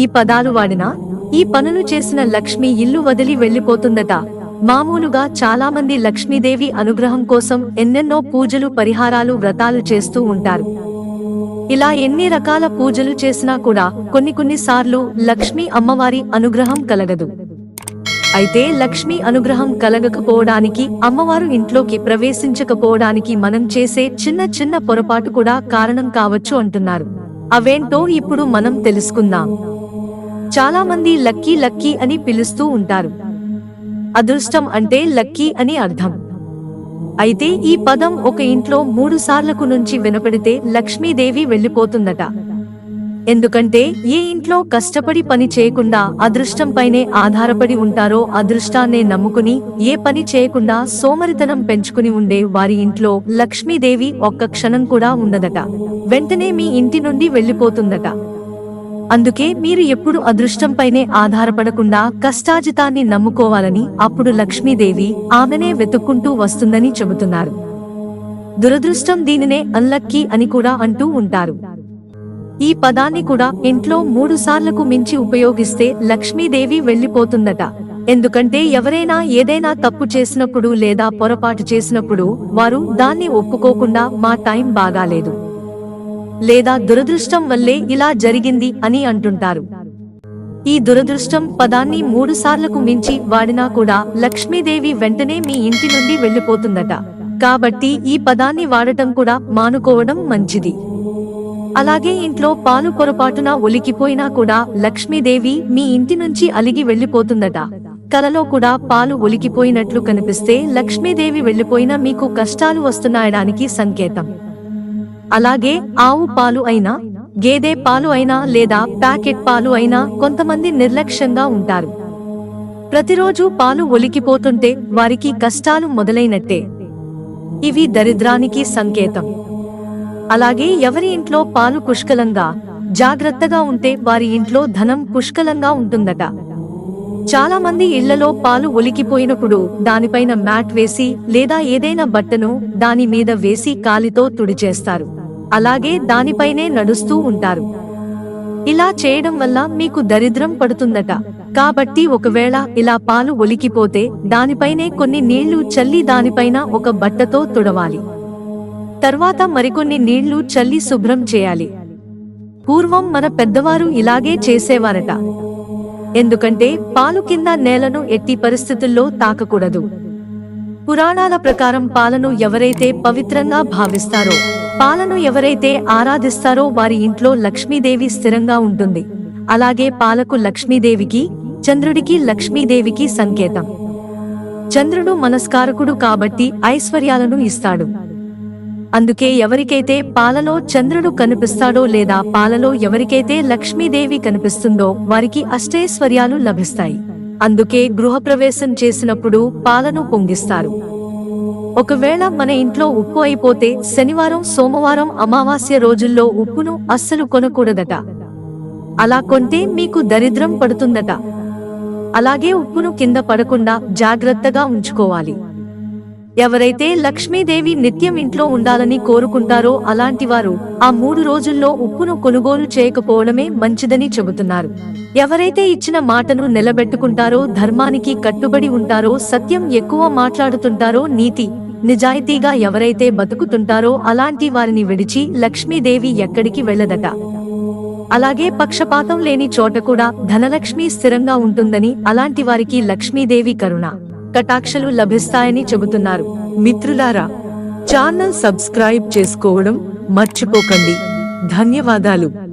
ఈ పదాలు వాడినా? ఈ పనులు చేసిన లక్ష్మి ఇల్లు వదిలి వెళ్ళిపోతుందట మామూలుగా చాలా మంది లక్ష్మీదేవి అనుగ్రహం కోసం ఎన్నెన్నో పూజలు పరిహారాలు వ్రతాలు చేస్తూ ఉంటారు. ఇలా ఎన్ని రకాల పూజలు చేసినా కూడా కొన్ని కొన్నిసార్లు లక్ష్మీ అమ్మవారి అనుగ్రహం కలగదు. అయితే లక్ష్మీ అనుగ్రహం కలగకపోవడానికి అమ్మవారు ఇంట్లోకి ప్రవేశించకపోవడానికి మనం చేసే చిన్న చిన్న పొరపాటు కూడా కారణం కావచ్చు అంటున్నారు. అవేంటో ఇప్పుడు మనం తెలుసుకుందాం. చాలా మంది లక్కీ లక్కీ అని పిలుస్తూ ఉంటారు. అదృష్టం అంటే లక్కీ అని అర్థం. అయితే ఈ పదం ఒక ఇంట్లో మూడు సార్లకు నుంచి వినపడితే లక్ష్మీదేవి వెళ్ళిపోతుందట. ఎందుకంటే ఏ ఇంట్లో కష్టపడి పని చేయకుండా అదృష్టంపైనే ఆధారపడి ఉంటారో అదృష్టాన్నే నమ్ముకుని ఏ పని చేయకుండా సోమరితనం పెంచుకుని ఉండే వారి ఇంట్లో లక్ష్మీదేవి ఒక్క క్షణం కూడా ఉండదట. వెంటనే మీ ఇంటి నుండి వెళ్ళిపోతుందట. అందుకే మీరు ఎప్పుడు అదృష్టంపైనే ఆధారపడకుండా కష్టాజితాన్ని నమ్ముకోవాలని అప్పుడు లక్ష్మీదేవి ఆమెనే వెతుక్కుంటూ వస్తుందని చెబుతున్నారు. దురదృష్టం దీనినే అన్లక్కీ అని కూడా అంటూ ఉంటారు. ఈ పదాన్ని కూడా ఇంట్లో మూడు సార్లకు మించి ఉపయోగిస్తే లక్ష్మీదేవి వెళ్ళిపోతుందట ఎందుకంటే ఎవరైనా ఏదైనా తప్పు చేసినప్పుడు లేదా పొరపాటు చేసినప్పుడు వారు దాన్ని ఒప్పుకోకుండా మా టైం బాగాలేదు. లేదా దురదృష్టం వల్లే ఇలా జరిగింది అని అంటుంటారు. ఈ దురదృష్టం పదాన్ని మూడు సార్లకు మించి వాడినా కూడా లక్ష్మీదేవి వెంటనే మీ ఇంటి నుండి వెళ్ళిపోతుందట కాబట్టి ఈ పదాన్ని వాడటం కూడా మానుకోవడం మంచిది. అలాగే ఇంట్లో పాలు పొరపాటున ఒలికిపోయినా కూడా లక్ష్మీదేవి మీ ఇంటి నుంచి అలిగి వెళ్ళిపోతుందట కలలో కూడా పాలు ఒలికిపోయినట్లు కనిపిస్తే లక్ష్మీదేవి వెళ్ళిపోయినా మీకు కష్టాలు వస్తున్నాయడానికి సంకేతం. అలాగే ఆవు పాలు అయినా గేదె పాలు అయినా లేదా ప్యాకెట్ పాలు అయినా కొంతమంది నిర్లక్ష్యంగా ఉంటారు. ప్రతిరోజు పాలు ఒలికిపోతుంటే వారికి కష్టాలు మొదలైనట్టే. ఇవి దరిద్రానికి సంకేతం. అలాగే ఎవరి ఇంట్లో పాలు పుష్కలంగా జాగ్రత్తగా ఉంటే వారి ఇంట్లో ధనం పుష్కలంగా ఉంటుందట. చాలా మంది ఇళ్ళలో పాలు ఒలికిపోయినప్పుడు దానిపైన మ్యాట్ వేసి లేదా ఏదైనా బట్టను దాని మీద వేసి కాలితో తుడిచేస్తారు. అలాగే దానిపైనే నడుస్తూ ఉంటారు. ఇలా చేయడం వల్ల మీకు దరిద్రం పడుతుందట. కాబట్టి ఒకవేళ ఇలా పాలు ఒలికిపోతే దానిపైనే కొన్ని నీళ్ళు చల్లి దానిపైన ఒక బట్టతో తుడవాలి. తర్వాత మరికొన్ని నీళ్ళు చల్లి శుభ్రం చేయాలి. పూర్వం మన పెద్దవారు ఇలాగే చేసేవారట. ఎందుకంటే పాలు కింద నేలను ఎట్టి పరిస్థితుల్లో తాకకూడదు. పురాణాల ప్రకారం పాలను ఎవరైతే పవిత్రంగా భావిస్తారో పాలను ఎవరైతే ఆరాధిస్తారో వారి ఇంట్లో లక్ష్మీదేవి స్థిరంగా ఉంటుంది. అలాగే పాలకు లక్ష్మీదేవికి చంద్రుడికి లక్ష్మీదేవికి సంకేతం. చంద్రుడు మనస్కారకుడు కాబట్టి ఐశ్వర్యాలను ఇస్తాడు. అందుకే ఎవరికైతే పాలలో చంద్రుడు కనిపిస్తాడో లేదా పాలలో ఎవరికైతే లక్ష్మీదేవి కనిపిస్తుందో వారికి అష్టైశ్వర్యాలు లభిస్తాయి. అందుకే గృహప్రవేశం చేసినప్పుడు పాలను పొంగిస్తారు. ఒకవేళ మన ఇంట్లో ఉప్పు అయిపోతే శనివారం సోమవారం అమావాస్య రోజుల్లో ఉప్పును అస్సలు కొనకూడదట. అలా కొంటే మీకు దరిద్రం పడుతుందట. అలాగే ఉప్పును కింద పడకుండా జాగ్రత్తగా ఉంచుకోవాలి. ఎవరైతే లక్ష్మీదేవి నిత్యం ఇంట్లో ఉండాలని కోరుకుంటారో అలాంటి వారు ఆ మూడు రోజుల్లో ఉప్పును కొనుగోలు చేయకపోవడమే మంచిదని చెబుతున్నారు. ఎవరైతే ఇచ్చిన మాటను నిలబెట్టుకుంటారో ధర్మానికి కట్టుబడి ఉంటారో సత్యం ఎక్కువ మాట్లాడుతుంటారో నీతి నిజాయితీగా ఎవరైతే బతుకుతుంటారో అలాంటి వారిని విడిచి లక్ష్మీదేవి ఎక్కడికి వెళ్ళదట. అలాగే పక్షపాతం లేని చోట కూడా ధనలక్ష్మి స్థిరంగా ఉంటుందని అలాంటి వారికి లక్ష్మీదేవి కరుణ. కటాక్షలు లభిస్తాయని చెబుతున్నారు. మిత్రులారా ఛానల్ సబ్స్క్రైబ్ చేసుకోవడం మర్చిపోకండి. ధన్యవాదాలు.